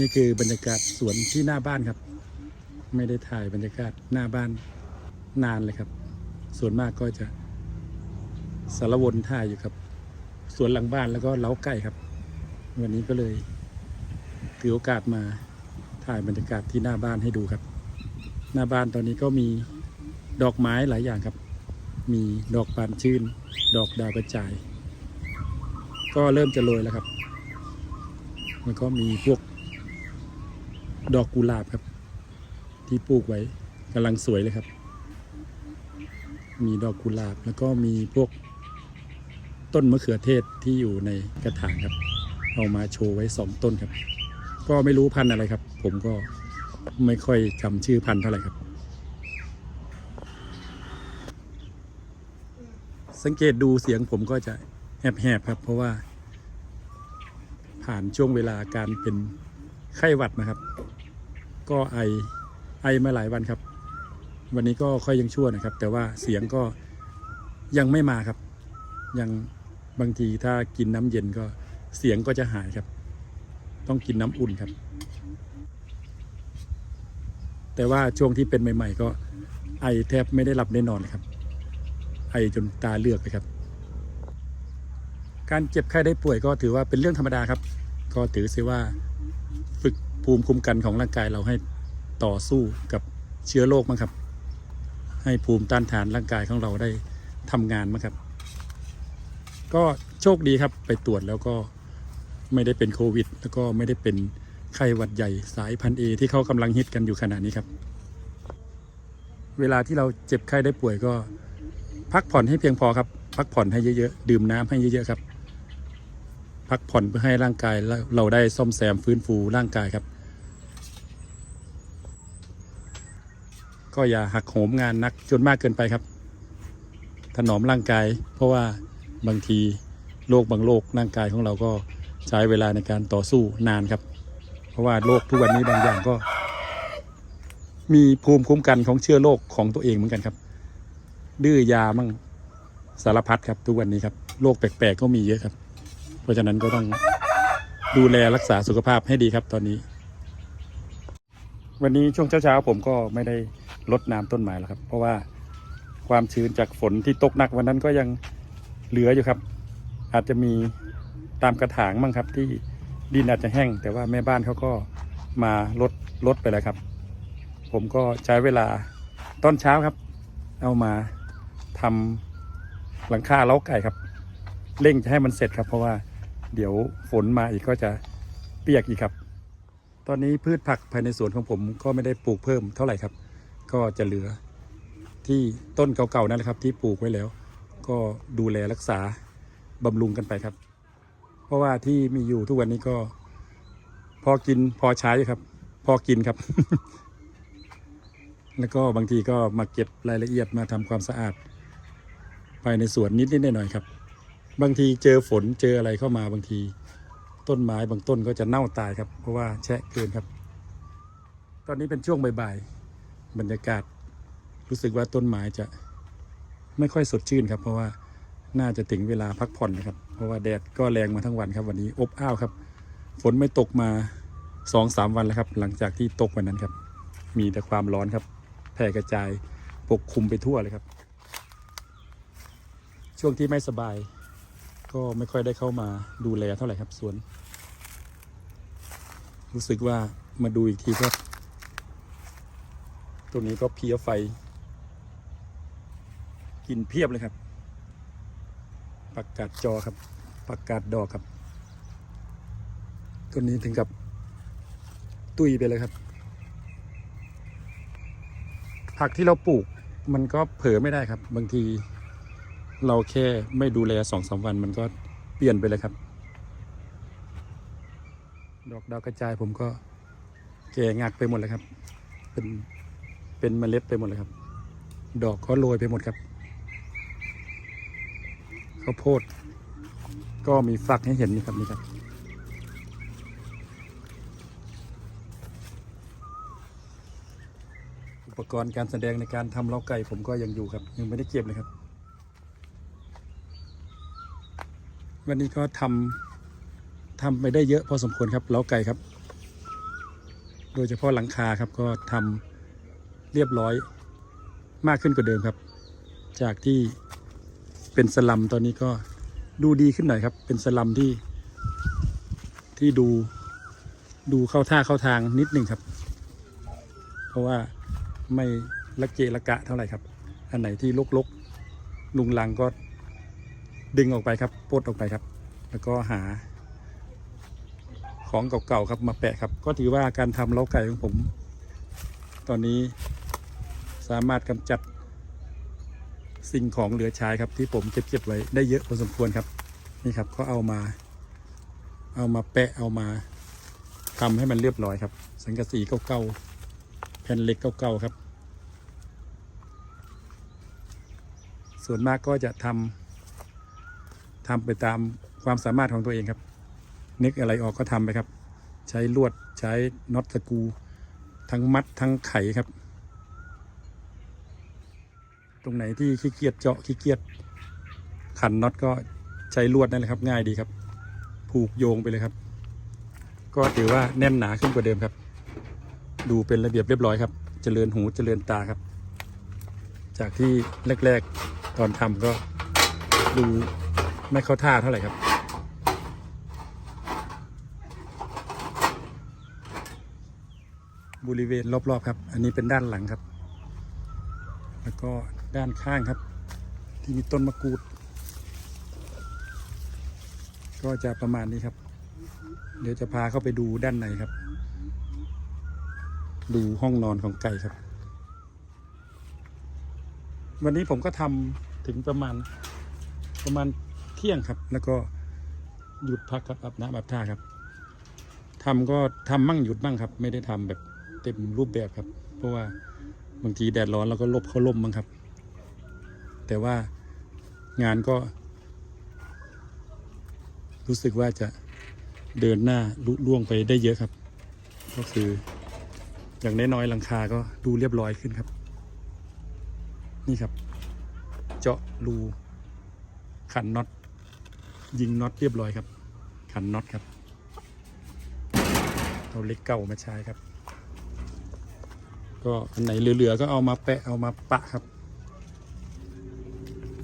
นี่คือบรรยากาศสวนที่หน้าบ้านครับ ไม่ได้ถ่ายบรรยากาศหน้าบ้านนานเลยครับ ส่วนมากก็จะสารวนถ่ายอยู่ครับ สวนหลังบ้านแล้วก็เล้าไก่ครับ วันนี้ก็เลยถือโอกาสมาถ่ายบรรยากาศที่หน้าบ้านให้ดูครับ หน้าบ้านตอนนี้ก็มีดอกไม้หลายอย่างครับ มีดอกบานชื่น ดอกดาวกระจาย ก็เริ่มจะโรยแล้วครับแล้วก็มีพวก ดอกกุหลาบครับ ที่ปลูกไว้กำลังสวยเลยครับ มีดอกกุหลาบแล้วก็มีพวกต้นมะเขือเทศที่อยู่ในกระถางครับ เอามาโชว์ไว้สองต้นครับ ก็ไม่รู้พันธุ์อะไรครับ ผมก็ไม่ค่อยจำชื่อพันธุ์เท่าไหร่ครับ สังเกตดูเสียงผมก็จะแหบๆครับ เพราะว่า ผ่านช่วงเวลาการเป็นไข้หวัดนะครับ ก็ไอไอมาหลายวันครับ วันนี้ก็ค่อยยังชั่วนะครับ แต่ว่าเสียงก็ยังไม่มาครับ ยังบางทีถ้ากินน้ำเย็นก็เสียงก็จะหายครับ ต้องกินน้ำอุ่นครับ แต่ว่าช่วงที่เป็นใหม่ ๆ ก็ไอแทบไม่ได้หลับได้นอนครับ ไอจนตาเลือกเลยครับ การเจ็บไข้ได้ป่วยก็ถือว่าเป็นเรื่องธรรมดาครับ ก็ถือเสียว่า ภูมิคุ้มกันของร่างกายเราให้ต่อสู้กับเชื้อโรคมั้งครับ ให้ภูมิต้านทานร่างกายของเราได้ทำงานมั้งครับ ก็โชคดีครับไปตรวจแล้วก็ไม่ได้เป็นโควิด แล้วก็ไม่ได้เป็นไข้หวัดใหญ่สายพันธุ์เอที่เขากำลังฮิตกันอยู่ขณะนี้ครับ เวลาที่เราเจ็บไข้ได้ป่วยก็ พักผ่อนให้เพียงพอครับ พักผ่อนให้เยอะๆ ดื่มน้ำให้เยอะๆครับ พักผ่อนเพื่อให้ร่างกายเราได้ซ่อมแซมฟื้นฟูร่างกายครับ ก็อย่าหักโหมงานนักจนมากเกินไปครับ ถนอมร่างกาย เพราะว่าบางทีโรคบางโรคร่างกายของเราก็ใช้เวลาในการต่อสู้นานครับ เพราะว่าโรคทุกวันนี้บางอย่างก็ มีภูมิคุ้มกันของเชื้อโรคของตัวเองเหมือนกันครับ ดื้อยามั่งสารพัดครับทุกวันนี้ครับโรคแปลกๆก็มีเยอะครับ เพราะฉะนั้นก็ต้องดูแลรักษาสุขภาพให้ดีครับตอนนี้ วันนี้ช่วงเช้าๆผมก็ไม่ได้ลดน้ำต้นไม้แล้วครับ เพราะว่าความชื้นจากฝนที่ตกหนักวันนั้นก็ยังเหลืออยู่ครับ อาจจะมีตามกระถางมั่งครับ ที่ดินอาจจะแห้ง แต่ว่าแม่บ้านเขาก็มาลดลดไปแล้วครับ ผมก็ใช้เวลาตอนเช้าครับ เอามาทำหลังคาเล้าไก่ครับ เร่งจะให้มันเสร็จครับ เพราะว่า เดี๋ยวฝนมาอีกก็จะเปียกอีกครับ ตอนนี้พืชผักภายในสวนของผมก็ไม่ได้ปลูกเพิ่มเท่าไหร่ครับ ก็จะเหลือที่ต้นเก่าๆนั่นแหละครับ ที่ปลูกไว้แล้ว ก็ดูแลรักษาบำรุงกันไปครับ เพราะว่าที่มีอยู่ทุกวันนี้ก็ พอกินพอใช้ครับ พอกินครับ แล้วก็บางทีก็มาเก็บรายละเอียดมาทำความสะอาด ภายในสวนนิดๆหน่อยๆครับ บางทีเจอฝนเจออะไรเข้ามาบางที ต้นไม้บางต้นก็จะเน่าตายครับ เพราะว่าแฉะเกินครับ ตอนนี้เป็นช่วงบ่ายๆบรรยากาศรู้สึกว่าต้นไม้จะไม่ค่อยสดชื่นครับ เพราะว่าน่าจะถึงเวลาพักผ่อนนะครับ เพราะว่าแดดก็แรงมาทั้งวันครับ วันนี้อบอ้าวครับ ฝนไม่ตกมาสองสามวันแล้วครับ หลังจากที่ตกวันนั้นครับ มีแต่ความร้อนครับแผ่กระจายปกคลุมไปทั่วเลยครับ ช่วงที่ไม่สบาย ก็ไม่ค่อยได้เข้ามาดูแลเท่าไหร่ครับสวน รู้สึกว่ามาดูอีกทีก็ตรงนี้ก็เพี้ยไฟ กินเพียบเลยครับปักกาดจอครับปักกาดดอกครับต้นนี้ถึงกับตุยไปเลยครับ ผักที่เราปลูกมันก็เผลอไม่ได้ครับ บางที เราแค่ไม่ดูแลสองสามวันมันก็เปลี่ยนไปเลยครับ ดอกดาวกระจายผมก็แก่งักไปหมดเลยครับ เป็นเป็นเมล็ดไปหมดเลยครับ ดอกก็โรยไปหมดครับข้าวโพด ก็มีฝักให้เห็นนี่ครับนี่ครับอุปกรณ์การแสดงในการทำเล้าไก่ผมก็ยังอยู่ครับ ยังไม่ได้เก็บเลยครับ วันนี้ก็ทำทำไปได้เยอะพอสมควรครับเล้าไก่ครับ โดยเฉพาะหลังคาครับก็ทำเรียบร้อยมากขึ้นกว่าเดิมครับ จากที่เป็นสลัมตอนนี้ก็ดูดีขึ้นหน่อยครับ เป็นสลัมที่ที่ดูดูเข้าท่าเข้าทางนิดหนึ่งครับ เพราะว่าไม่ละเกะละกะเท่าไหร่ครับ อันไหนที่ลกๆลุงลังก็ ดึงออกไปครับปลดออกไปครับ แล้วก็หา ของเก่าๆครับมาแปะครับ ก็ถือว่าการทำเล้าไก่ของผม ตอนนี้สามารถกำจัด สิ่งของเหลือใช้ครับ ที่ผมเก็บๆไว้ได้เยอะพอสมควรครับ นี่ครับก็เอามา เอามาแปะเอามาทำให้มันเรียบร้อยครับ สังกะสีเก่าๆแผ่นเหล็กเก่าๆครับ ส่วนมากก็จะทำ ทำไปตามความสามารถของตัวเองครับ นึกอะไรออกก็ทำไปครับ ใช้ลวดใช้น็อตสกูทั้งมัดทั้งไขครับ ตรงไหนที่ขี้เกียจเจาะขี้เกียจขันน็อตก็ใช้ลวดนั่นแหละครับง่ายดีครับ ผูกโยงไปเลยครับ ก็ถือว่าแน่นหนาขึ้นกว่าเดิมครับ ดูเป็นระเบียบเรียบร้อยครับ เจริญหูเจริญตาครับ จากที่แรก ๆ ตอนทำก็ดู ไม่เข้าท่าเท่าไหร่ครับ บริเวณรอบๆครับ อันนี้เป็นด้านหลังครับ แล้วก็ด้านข้างครับ ที่มีต้นมะกรูด ก็จะประมาณนี้ครับ เดี๋ยวจะพาเข้าไปดูด้านในครับ ดูห้องนอนของไก่ครับ วันนี้ผมก็ทำถึงประมาณประมาณ เที่ยงครับ แล้วก็หยุดพักครับอาบน้ำอาบท่าครับทำก็ทำมั่งหยุดมั่งครับ ไม่ได้ทำแบบเต็มรูปแบบครับ เพราะว่าบางทีแดดร้อนเราก็ลบเข้าร่มบ้งครับ แต่ว่างานก็ รู้สึกว่าจะเดินหน้าลุล่วงไปได้เยอะครับ ก็คืออย่างน้อยๆหลังคาก็ดูเรียบร้อยขึ้นครับ นี่ครับ เจาะรูขันน็อต ยิงน็อตเรียบร้อยครับ ขันน็อตครับ เอาเล็กเก่ามาใช้ครับ ก็อันไหนเหลือๆก็เอามาแปะเอามาปะครับ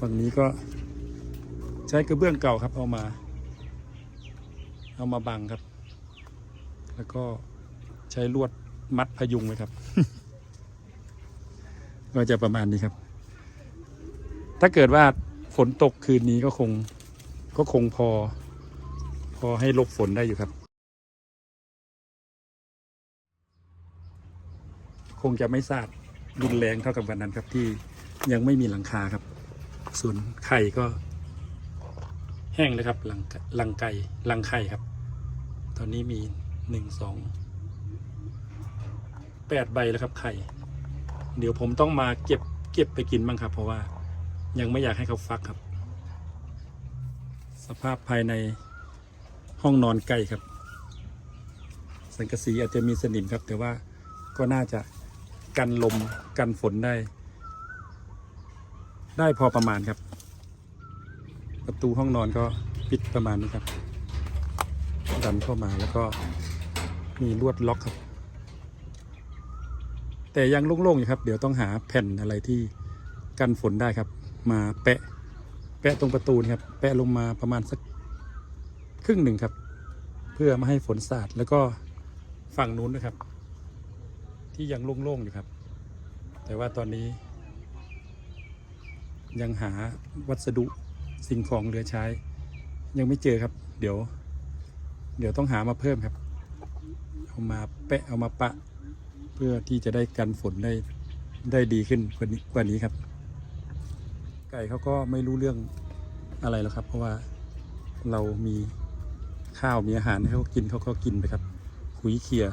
ฝั่งนี้ก็ใช้กระเบื้องเก่าครับเอามา เอามาบังครับ แล้วก็ใช้ลวดมัดพยุงไว้ครับ ก็จะประมาณนี้ครับ ถ้าเกิดว่าฝนตกคืนนี้ก็คง ก็คงพอ พอให้ลบฝนได้อยู่ครับ คงจะไม่สาดรุนแรงเท่ากับวันนั้นครับที่ยังไม่มีหลังคาครับ ส่วนไข่ก็ แห้งเลยครับหลังหลังไก่หลังไข่ครับ ตอนนี้มีหนึ่งสองแปดใบแล้วครับไข่เดี๋ยวผมต้องมาเก็บเก็บไปกินบ้างครับ เพราะว่ายังไม่อยากให้เขาฟักครับ สภาพภายในห้องนอนไก่ครับ สังกะสีอาจจะมีสนิมครับ แต่ว่าก็น่าจะกันลมกันฝนได้ ได้พอประมาณครับ ประตูห้องนอนก็ปิดประมาณนี้ครับดันเข้ามาแล้วก็มีลวดล็อกครับ แต่ยังโล่งๆอยู่ครับ เดี๋ยวต้องหาแผ่นอะไรที่กันฝนได้ครับ มาแปะ แปะตรงประตูครับ แปะลงมาประมาณสักครึ่งหนึ่งครับ เพื่อไม่ให้ฝนสาดแล้วก็ฝั่งนู้นนะครับ ที่ยังโล่งๆอยู่ครับ แต่ว่าตอนนี้ ยังหาวัสดุสิ่งของเหลือใช้ ยังไม่เจอครับ เดี๋ยว เดี๋ยวต้องหามาเพิ่มครับ เอามาแปะเอามาปะ เพื่อที่จะได้กันฝนได้ได้ดีขึ้นกว่านี้กว่านี้ครับ ไก่เขาก็ไม่รู้เรื่องอะไรแล้วครับ เพราะว่าเรามีข้าวมีอาหารให้เขากินเขาก็กินไปครับขุยเคีย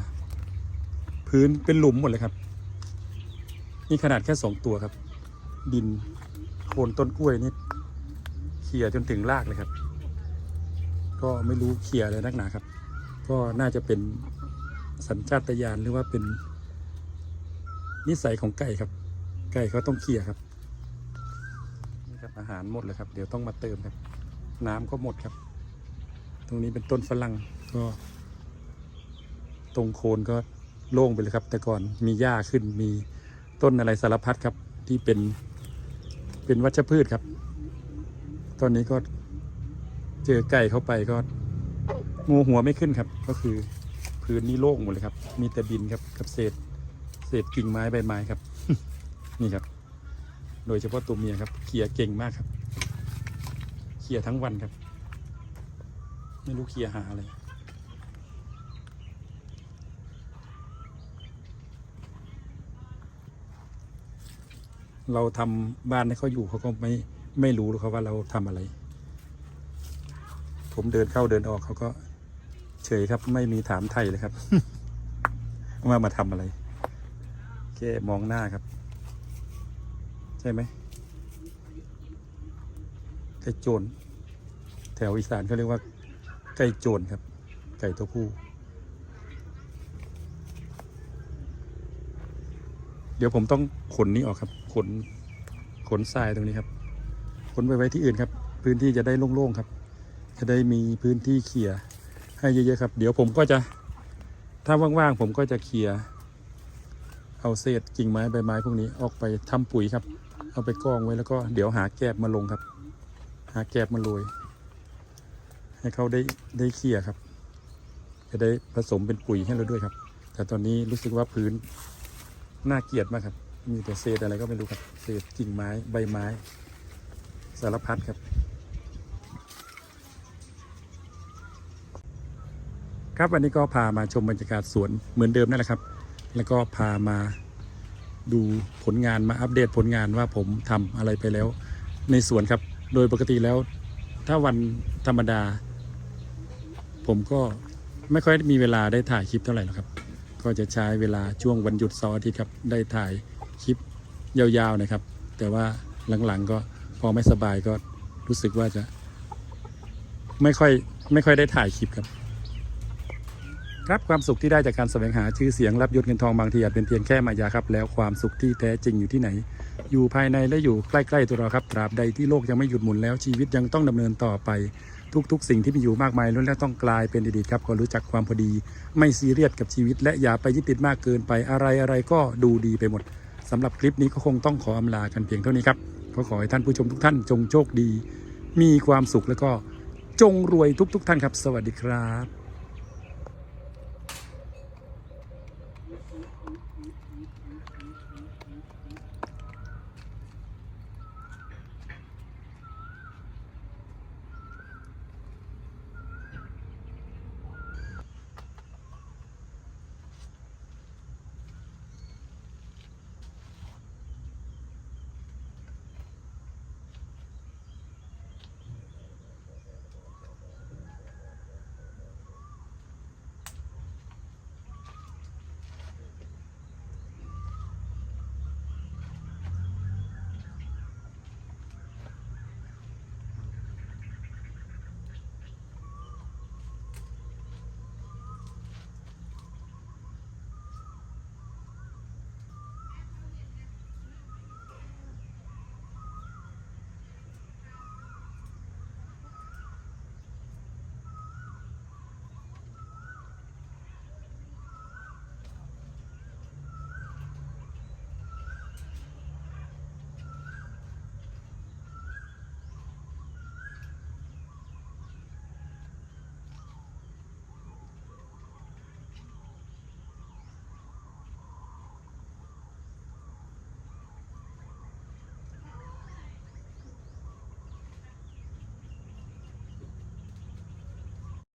พื้นเป็นหลุมหมดเลยครับ นี่ขนาดแค่สองตัวครับ ดินโคนต้นกล้วยนี่เขี่ยจนถึงรากเลยครับ ก็ไม่รู้เขี่ยอะไรนักหนาครับ ก็น่าจะเป็นสัญชาตญาณหรือว่าเป็นนิสัยของไก่ครับ ไก่เขาต้องเขี่ยครับนี่ครับ อาหารหมดเลยครับ เดี๋ยวต้องมาเติมครับ น้ำก็หมดครับ ตรงนี้เป็นต้นฝรั่งก็ ตรงโคนก็โล่งไปเลยครับ แต่ก่อนมีหญ้าขึ้นมีต้นอะไรสารพัดครับ ที่เป็นเป็นวัชพืชครับ ตอนนี้ก็เจอไก่เข้าไปก็งูหัวไม่ขึ้นครับ ก็คือพื้นนี่โล่งหมดเลยครับ มีแต่ดินครับกับเศษเศษกิ่งไม้ใบไม้ครับ นี่ครับ โดยเฉพาะตัวเมียครับเขี่ยเก่งมากครับเขี่ยทั้งวันครับ ไม่รู้เขี่ยหาอะไรเราทำบ้านให้เขาอยู่เขาก็ไม่ไม่รู้หรอกครับว่าเราทำอะไร ผมเดินเข้าเดินออกเขาก็เฉยครับ ไม่มีถามไทยเลยครับ ว่ามาทำอะไรแค่มองหน้าครับ ใช่ไหมไก่โจรแถวอีสานเขาเรียกว่าไก่โจรครับ ไก่ตัวผู้ เดี๋ยวผมต้องขนนี้ออกครับ ขนขนทรายตรงนี้ครับ ขนไปไว้ที่อื่นครับ พื้นที่จะได้โล่งๆครับ จะได้มีพื้นที่เขี่ยให้เยอะๆครับ เดี๋ยวผมก็จะถ้าว่างๆผมก็จะเคลียร์เอาเศษกิ่งไม้ใบไม้พวกนี้ออกไปทำปุ๋ยครับ เอาไปกองไว้แล้วก็เดี๋ยวหาแกบมาลงครับ หาแกบมาโรยให้เขาได้ได้เคลียร์ครับ จะได้ผสมเป็นปุ๋ยให้เราด้วยครับ แต่ตอนนี้รู้สึกว่าพื้นน่าเกลียดมากครับ มีแต่เศษอะไรก็ไม่รู้ครับ เศษกิ่งไม้ใบไม้ สารพัดครับ ครับวันนี้ก็พามาชมบรรยากาศสวนเหมือนเดิมนั่นแหละครับ แล้วก็พามา ดูผลงานมาอัปเดตผลงานว่าผมทำอะไรไปแล้ว ในสวนครับ โดยปกติแล้ว ถ้าวันธรรมดา ผมก็ไม่ค่อยมีเวลาได้ถ่ายคลิปเท่าไหร่หรอกครับ ก็จะใช้เวลาช่วงวันหยุดเสาร์อาทิตย์ครับได้ถ่ายคลิปยาวๆนะครับ แต่ว่าหลังๆก็พอไม่สบายก็รู้สึกว่าจะ ไม่ค่อยไม่ค่อยได้ถ่ายคลิปครับ ครับความสุขที่ได้จากการแสวงหาชื่อเสียงรับยศเงินทองบางทีอาจเป็นเพียงแค่มายาครับ แล้วความสุขที่แท้จริงอยู่ที่ไหน อยู่ภายในและอยู่ใกล้ๆตัวเราครับตราบใดที่โลกยังไม่หยุดหมุนแล้วชีวิตยังต้องดำเนินต่อไปทุกๆ สิ่งที่มีอยู่มากมายล้วนแล้วต้องกลายเป็นอดีตครับก็รู้จักความพอดี ไม่ซีเรียสกับชีวิต และอย่าไปยึดติดมากเกินไปอะไรอะไรก็ดูดีไปหมดสำหรับคลิปนี้ก็คงต้องขออำลากันเพียงเท่านี้ครับก็ขอให้ท่านผู้ชมทุกท่านจงโชคดี มีความสุขแล้วก็จงรวยทุก ๆ ท่านครับ สวัสดีครับ